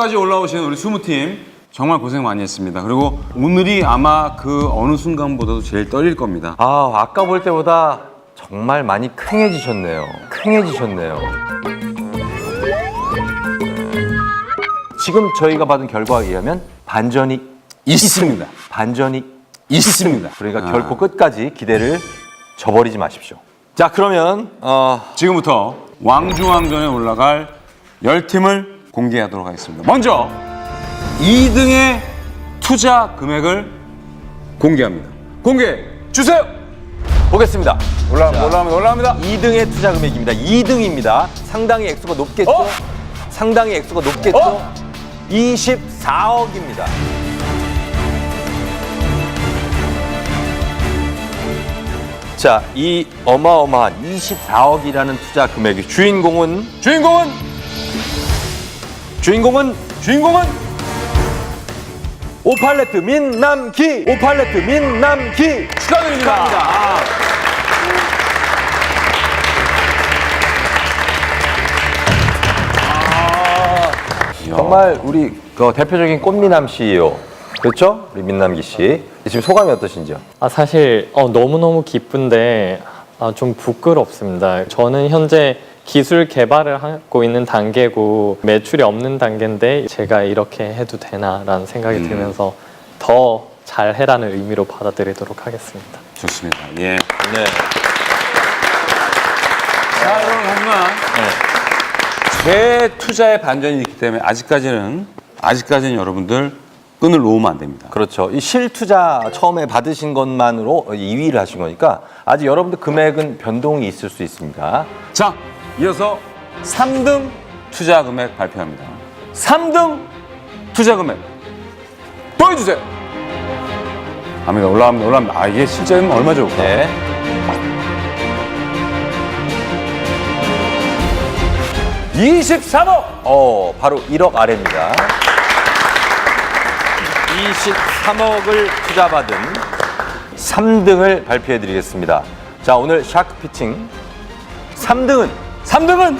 결승전까지 올라오신 우리 20팀 정말 고생 많이 했습니다. 그리고 오늘이 아마 그 어느 순간보다도 제일 떨릴 겁니다. 아, 아까 볼 때보다 정말 많이 퀭해지셨네요. 퀭해지셨네요. 지금 저희가 받은 결과에 의하면 반전이 있습니다. 반전이 있습니다. 그러니까 아. 결코 끝까지 기대를 저버리지 마십시오. 자, 그러면 어, 지금부터 왕중왕전에 올라갈 10팀을 공개하도록 하겠습니다. 먼저 2등의 투자 금액을 공개합니다. 공개 주세요. 보겠습니다. 올라갑니다. 올라갑니다. 올라갑니다. 2등의 투자 금액입니다. 2등입니다. 상당히 액수가 높겠죠? 어? 상당히 액수가 높겠죠? 어? 24억입니다. 자, 이 어마어마한 24억이라는 투자 금액의 주인공은 주인공은 주인공은 주인공은 오팔레트 민남기 오팔레트 민남기 축하드립니다. 아, 정말 우리 그 대표적인 꽃미남 CEO 그렇죠? 우리 민남기 씨 지금 소감이 어떠신지요? 아, 사실 어, 너무너무 기쁜데 아, 좀 부끄럽습니다. 저는 현재 기술 개발을 하고 있는 단계고 매출이 없는 단계인데 제가 이렇게 해도 되나라는 생각이 들면서 더 잘해라는 의미로 받아들이도록 하겠습니다. 좋습니다. 예. 네. 자, 여러분 하지만 제 투자의 반전이 있기 때문에 아직까지는 아직까지는 여러분들 끈을 놓으면 안 됩니다. 그렇죠. 이 실투자 처음에 받으신 것만으로 2위를 하신 거니까 아직 여러분들 금액은 변동이 있을 수 있습니다. 자, 이어서 3등 투자 금액 발표합니다. 3등 투자 금액 보여주세요. 갑니다. 올라갑니다. 올라갑니다. 아, 이게 실제는 얼마 좋을까? 네.23억! 어, 바로 1억 아래입니다. 23억을 투자받은 3등을 발표해 드리겠습니다. 자, 오늘 샤크 피칭 3등은 3등은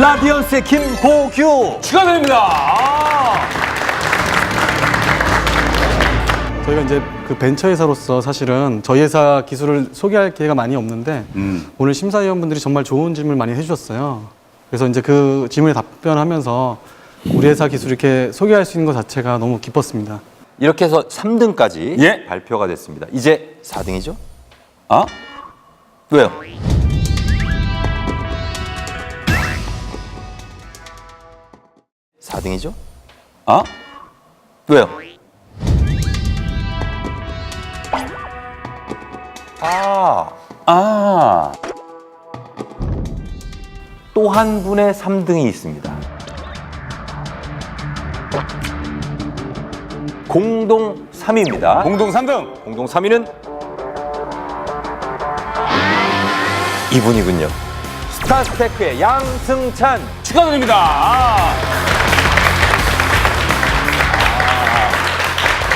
라디언스의 김보규. 축하드립니다. 아, 저희가 이제 그 벤처 회사로서 사실은 저희 회사 기술을 소개할 기회가 많이 없는데 음. 오늘 심사위원분들이 정말 좋은 질문을 많이 해주셨어요. 그래서 이제 그 질문에 답변하면서 우리 회사 기술 이렇게 소개할 수 있는 것 자체가 너무 기뻤습니다. 이렇게 해서 3등까지 예. 발표가 됐습니다. 이제 4등이죠? 아? 왜요? 사등이죠 아? 왜요? 아, 아. 또 한 분의 3등이 있습니다. 공동 3위입니다. 공동 3등. 공동 3위는 이분이군요. 스타스테크의 양승찬. 축하드립니다. 아.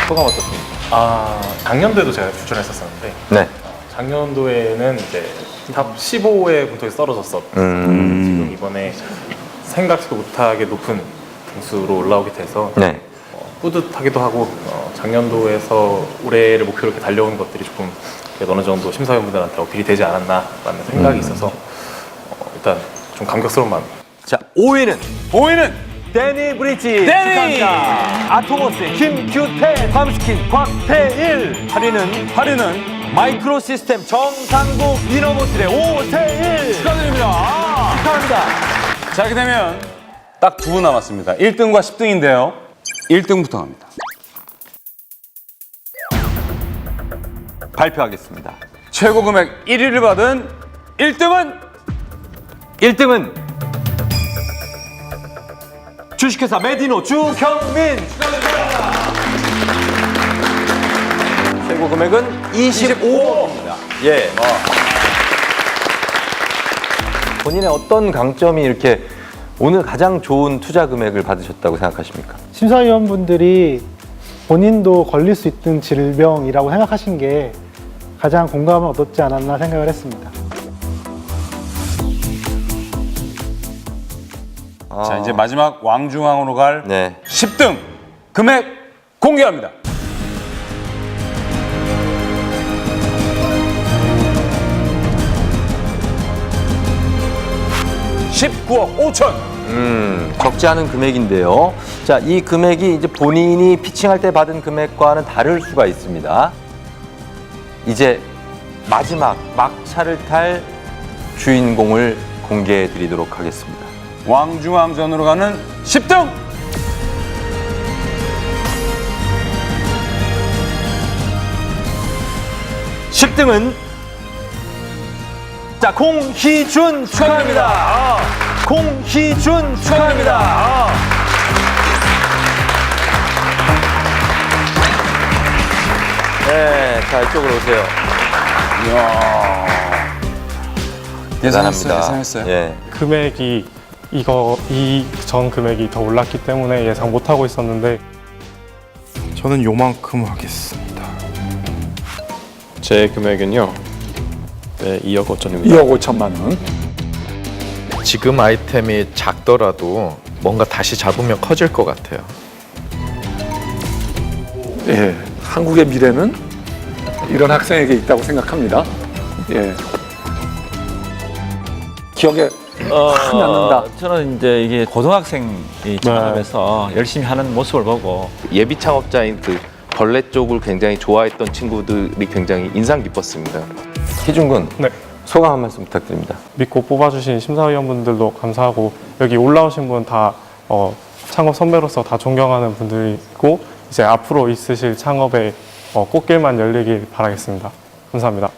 소감 어떻습니까? 아 작년도에도 제가 추천했었었는데 네. 작년도에는 이제 탑 15의 분석이 떨어졌었. 음. 지금 이번에 생각지도 못하게 높은 등수로 올라오게 돼서 네. 어, 뿌듯하기도 하고 어, 작년도에서 올해를 목표로 이렇게 달려온 것들이 조금 어느 정도 심사위원분들한테 어필이 되지 않았나라는 생각이 있어서 어, 일단 좀 감격스러운 마음. 자, 5위는 5위는 데니 브리지 데니! 축하합니다. 아토모스의 김규태 팜스킨 곽태일 8위는 8위는 마이크로 시스템 정상국 이너모틀의 오세일 축하드립니다. 아. 축하합니다. 자, 이렇게 되면 딱 두 분 남았습니다. 1등과 10등인데요. 1등부터 갑니다. 발표하겠습니다. 최고 금액 1위를 받은 1등은 1등은 주식회사 메디노 주경민 최고 금액은 25억입니다. 예. 본인의 어떤 강점이 이렇게 오늘 가장 좋은 투자 금액을 받으셨다고 생각하십니까? 심사위원분들이 본인도 걸릴 수 있는 질병이라고 생각하신 게 가장 공감을 얻었지 않았나 생각을 했습니다. 자 이제 마지막 왕중왕으로 갈 네. 10등 금액 공개합니다. 19억 5천. 음, 적지 않은 금액인데요. 자, 이 금액이 이제 본인이 피칭할 때 받은 금액과는 다를 수가 있습니다. 이제 마지막 막차를 탈 주인공을 공개해 드리도록 하겠습니다. 왕중왕전으로 가는 10등 10등은 자, 공희준 축하합니다. 아, 공희준 축하합니다. 자, 이쪽으로 오세요. 예상했어요. 대단합니다. 예상했어요. 예. 금액이 이거 이 전 금액이 더 올랐기 때문에 예상 못 하고 있었는데 저는 요만큼 하겠습니다. 제 금액은요. 네, 2억 5천입니다. 2억 5천만 원. 지금 아이템이 작더라도 뭔가 다시 잡으면 커질 것 같아요. 예, 한국의 미래는 이런 학생에게 있다고 생각합니다. 예. 기억에 확 남는다. 저는 이제 이게 고등학생이 창업해서 열심히 하는 모습을 보고 예비 창업자인 그 벌레 쪽을 굉장히 좋아했던 친구들이 굉장히 인상 깊었습니다. 희준 군, 네. 소감 한 말씀 부탁드립니다. 믿고 뽑아주신 심사위원분들도 감사하고 여기 올라오신 분다 어, 창업 선배로서 다 존경하는 분들이고 이제 앞으로 있으실 창업에 어, 꽃길만 열리길 바라겠습니다. 감사합니다.